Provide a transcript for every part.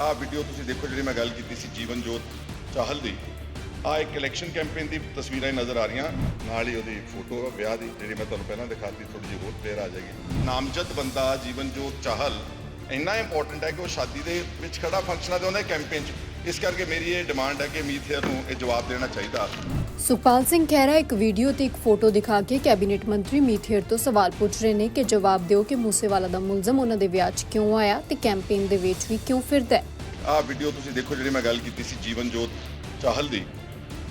ਆਹ ਵੀਡੀਓ ਤੁਸੀਂ ਦੇਖੋ ਜਿਹੜੀ ਮੈਂ ਗੱਲ ਕੀਤੀ ਸੀ ਜੀਵਨ ਜੋਤ ਚਾਹਲ ਦੀ। ਆ ਇੱਕ ਇਲੈਕਸ਼ਨ ਕੈਂਪੇਨ ਦੀ ਤਸਵੀਰਾਂ ਹੀ ਨਜ਼ਰ ਆ ਰਹੀਆਂ। ਨਾਲ ਹੀ ਉਹਦੀ ਫੋਟੋ ਵਿਆਹ ਦੀ, ਜਿਹੜੀ ਮੈਂ ਤੁਹਾਨੂੰ ਪਹਿਲਾਂ ਦਿਖਾਤੀ ਥੋੜੀ ਜਿਹੀ ਹੋਰ ਕਲੀਅਰ ਆ ਜਾਏਗੀ। ਨਾਮਜ਼ਦ ਬੰਦਾ ਜੀਵਨ ਜੋਤ ਚਾਹਲ, ਇੰਨਾ ਇੰਪੋਰਟੈਂਟ ਹੈ ਕਿ ਉਹ ਸ਼ਾਦੀ ਦੇ ਵਿੱਚ ਖੜਾ ਫੰਕਸ਼ਨਾਂ ਦੇ ਉਹਦੇ ਕੈਂਪੇਨ 'ਚ ਇਸ ਕਰਕੇ ਮੇਰੀ ਇਹ ਡਿਮਾਂਡ ਹੈ ਕਿ ਮੀਥੇਰ ਨੂੰ ਇਹ ਜਵਾਬ ਦੇਣਾ ਚਾਹੀਦਾ। ਸੁਖਪਾਲ ਸਿੰਘ ਖਹਿਰਾ ਇੱਕ ਵੀਡੀਓ ਤੇ ਇੱਕ ਫੋਟੋ ਦਿਖਾ ਕੇ ਕੈਬਨਿਟ ਮੰਤਰੀ ਮੀਥੇਰ ਤੋਂ ਸਵਾਲ ਪੁੱਛ ਰਹੇ ਨੇ ਕਿ ਜਵਾਬ ਦਿਓ ਕਿ ਮੂਸੇਵਾਲਾ ਦਾ ਮੁਲਜ਼ਮ ਉਹਨਾਂ ਦੇ ਵਿਆਹ 'ਚ ਕਿਉਂ ਆਇਆ ਤੇ ਕੈਂਪੇਨ ਦੇ ਵਿੱਚ ਵੀ ਕਿਉਂ ਫਿਰਦਾ ਹੈ। ਆਹ ਵੀਡੀਓ ਤੁਸੀਂ ਦੇਖੋ ਜਿਹੜੀ ਮੈਂ ਗੱਲ ਕੀਤੀ ਸੀ ਜੀਵਨ ਜੋਤ ਚਾਹਲ ਦੀ।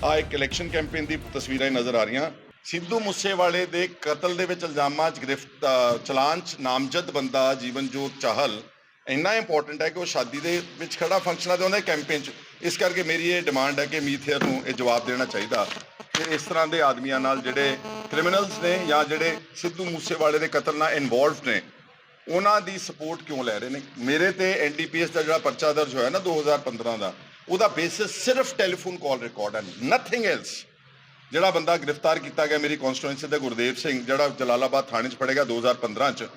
ਆ ਇੱਕ ਇਲੈਕਸ਼ਨ ਕੈਂਪੇਨ ਦੀ ਤਸਵੀਰਾਂ ਹੀ ਨਜ਼ਰ ਆ ਰਹੀਆਂ। ਸਿੱਧੂ ਮੂਸੇਵਾਲੇ ਦੇ ਕਤਲ ਦੇ ਵਿੱਚ ਇਲਜ਼ਾਮਾਂ 'ਚ ਗ੍ਰਿਫਤ ਚਲਾਨ 'ਚ ਨਾਮਜ਼ਦ ਬੰਦਾ ਜੀਵਨ ਜੋਤ ਚਾਹਲ ਇੰਨਾ ਇੰਪੋਰਟੈਂਟ ਹੈ ਕਿ ਉਹ ਸ਼ਾਦੀ ਦੇ ਵਿੱਚ ਖੜਾ ਫੰਕਸ਼ਨਾਂ ਦੇ ਉਹਦੇ ਕੈਂਪੇਨ 'ਚ, ਇਸ ਕਰਕੇ ਮੇਰੀ ਇਹ ਡਿਮਾਂਡ ਹੈ ਕਿ ਮੀਥੇਅਰ ਨੂੰ ਇਹ ਜਵਾਬ ਦੇਣਾ ਚਾਹੀਦਾ। ਕਿ ਇਸ ਤਰ੍ਹਾਂ ਦੇ ਆਦਮੀਆਂ ਨਾਲ ਜਿਹੜੇ ਕ੍ਰਿਮੀਨਲਸ ਨੇ ਜਾਂ ਜਿਹੜੇ ਸਿੱਧੂ ਮੂਸੇਵਾਲੇ ਦੇ ਕਤਲ ਨਾਲ ਇਨਵੋਲਵਡ ਨੇ, ਉਹਨਾਂ ਦੀ ਸਪੋਰਟ ਕਿਉਂ ਲੈ ਰਹੇ ਨੇ? ਮੇਰੇ ਤੇ ਐਨਡੀਪੀਐਸ ਦਾ ਜਿਹੜਾ ਪਰਚਾ ਦਰਜ ਹੋਇਆ ਨਾ 2015 ਦਾ, ਉਹਦਾ ਬੇਸਿਸ ਸਿਰਫ ਟੈਲੀਫੋਨ ਕਾਲ ਰਿਕਾਰਡ ਹੈ ਨਥਿੰਗ ਐਲਸ ਜਿਹੜਾ ਬੰਦਾ ਗ੍ਰਿਫਤਾਰ ਕੀਤਾ ਗਿਆ, ਮੇਰੀ ਕਨਸਟੀਟੂਐਂਸੀ ਦੇ ਗੁਰਦੇਵ ਸਿੰਘ, ਜਿਹੜਾ ਜਲਾਲਾਬਾਦ ਥਾਣੇ 'ਚ ਫੜਿਆ ਗਿਆ 2015 'ਚ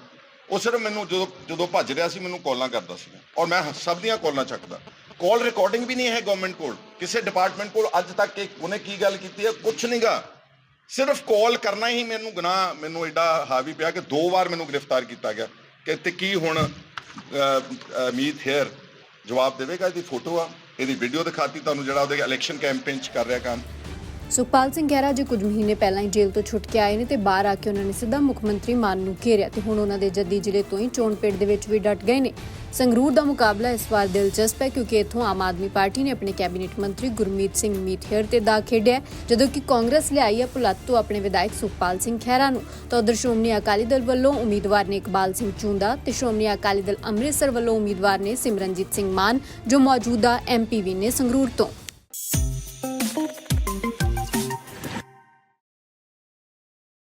ਉਹ ਸਿਰਫ ਮੈਨੂੰ ਜਦੋਂ ਜਦੋਂ ਭੱਜ ਰਿਹਾ ਸੀ, ਮੈਨੂੰ ਕਾਲਾਂ ਕਰਦਾ ਸੀ ਔਰ ਮੈਂ ਸਭ ਦੀਆਂ ਕਾਲਾਂ ਚੱਕਦਾ। ਕਾਲ ਰਿਕਾਰਡਿੰਗ ਵੀ ਨਹੀਂ ਹੈ ਗਵਰਨਮੈਂਟ ਕੋਲ। ਕਿਸੇ ਡਿਪਾਰਟਮੈਂਟ ਕੋਲ ਅੱਜ ਤੱਕ ਕਿ ਉਹਨੇ ਕੀ ਗੱਲ ਕੀਤੀ ਹੈ ਕੁਝ ਨਹੀਂਗਾ ਸਿਰਫ ਕਾਲ ਕਰਨਾ ਹੀ ਮੈਨੂੰ ਗੁਨਾਹ, ਮੈਨੂੰ ਐਡਾ ਹਾਵੀ ਪਿਆ ਕਿ ਦੋ ਵਾਰ ਮੈਨੂੰ ਗ੍ਰਿਫਤਾਰ ਕੀਤਾ ਗਿਆ। ਕਿ ਤੇ ਕੀ ਹੁਣ ਮੀਤ ਹੇਅਰ ਜਵਾਬ ਦੇਵੇਗਾ, ਇਹਦੀ ਫੋਟੋ ਆ, ਇਹਦੀ ਵੀਡੀਓ ਦਿਖਾਤੀ ਤੁਹਾਨੂੰ ਜਿਹੜਾ ਉਹਦੇ ਇਲੈਕਸ਼ਨ ਕੈਂਪੇਨ ਚ ਕਰ ਰਿਹਾ ਕੰਮ ਸੁਖਪਾਲ ਸਿੰਘ ਖਹਿਰਾ ਜੀ ਕੁਝ ਮਹੀਨੇ ਪਹਿਲਾਂ ਹੀ ਜੇਲ੍ਹ ਤੋਂ ਛੁੱਟ ਕੇ ਆਏ ਨੇ ਤੇ ਬਾਹਰ ਆ ਕੇ ਉਹਨਾਂ ਨੇ ਸਿੱਧਾ ਮੁੱਖ ਮੰਤਰੀ ਮਾਨ ਨੂੰ ਘੇਰਿਆ ਤੇ ਹੁਣ ਉਹਨਾਂ ਦੇ ਜੱਦੀ ਜ਼ਿਲ੍ਹੇ ਤੋਂ ਹੀ ਚੋਣ ਪੇੜ ਦੇ ਵਿੱਚ ਵੀ ਡਟ ਗਏ ਨੇ। ਸੰਗਰੂਰ ਦਾ ਮੁਕਾਬਲਾ ਇਸ ਵਾਰ ਦਿਲਚਸਪ ਹੈ ਕਿਉਂਕਿ ਇੱਥੋਂ ਆਮ ਆਦਮੀ ਪਾਰਟੀ ਨੇ ਆਪਣੇ ਕੈਬਨਿਟ ਮੰਤਰੀ ਗੁਰਮੀਤ ਸਿੰਘ ਮੀਠੇਰ ਤੇ ਦਾ ਖੇਡਿਆ ਜਦੋਂ ਕਿ ਕਾਂਗਰਸ ਲਿਆਈ ਹੈ ਪੁਲੱਤ ਤੋਂ ਆਪਣੇ ਵਿਧਾਇਕ ਸੁਖਪਾਲ ਸਿੰਘ ਖਹਿਰਾ ਨੂੰ। ਤਾਂ ਉਧਰ ਸ਼੍ਰੋਮਣੀ ਅਕਾਲੀ ਦਲ ਵੱਲੋਂ ਉਮੀਦਵਾਰ ਨੇ ਇਕਬਾਲ ਸਿੰਘ ਚੁੰਦਾ ਤੇ ਸ਼੍ਰੋਮਣੀ ਅਕਾਲੀ ਦਲ ਅੰਮ੍ਰਿਤਸਰ ਵੱਲੋਂ ਉਮੀਦਵਾਰ ਨੇ ਸਿਮਰਨਜੀਤ ਸਿੰਘ ਮਾਨ, ਜੋ ਮੌਜੂਦਾ ਐਮਪੀ ਵੀ ਨੇ ਸੰਗਰੂਰ ਤੋਂ।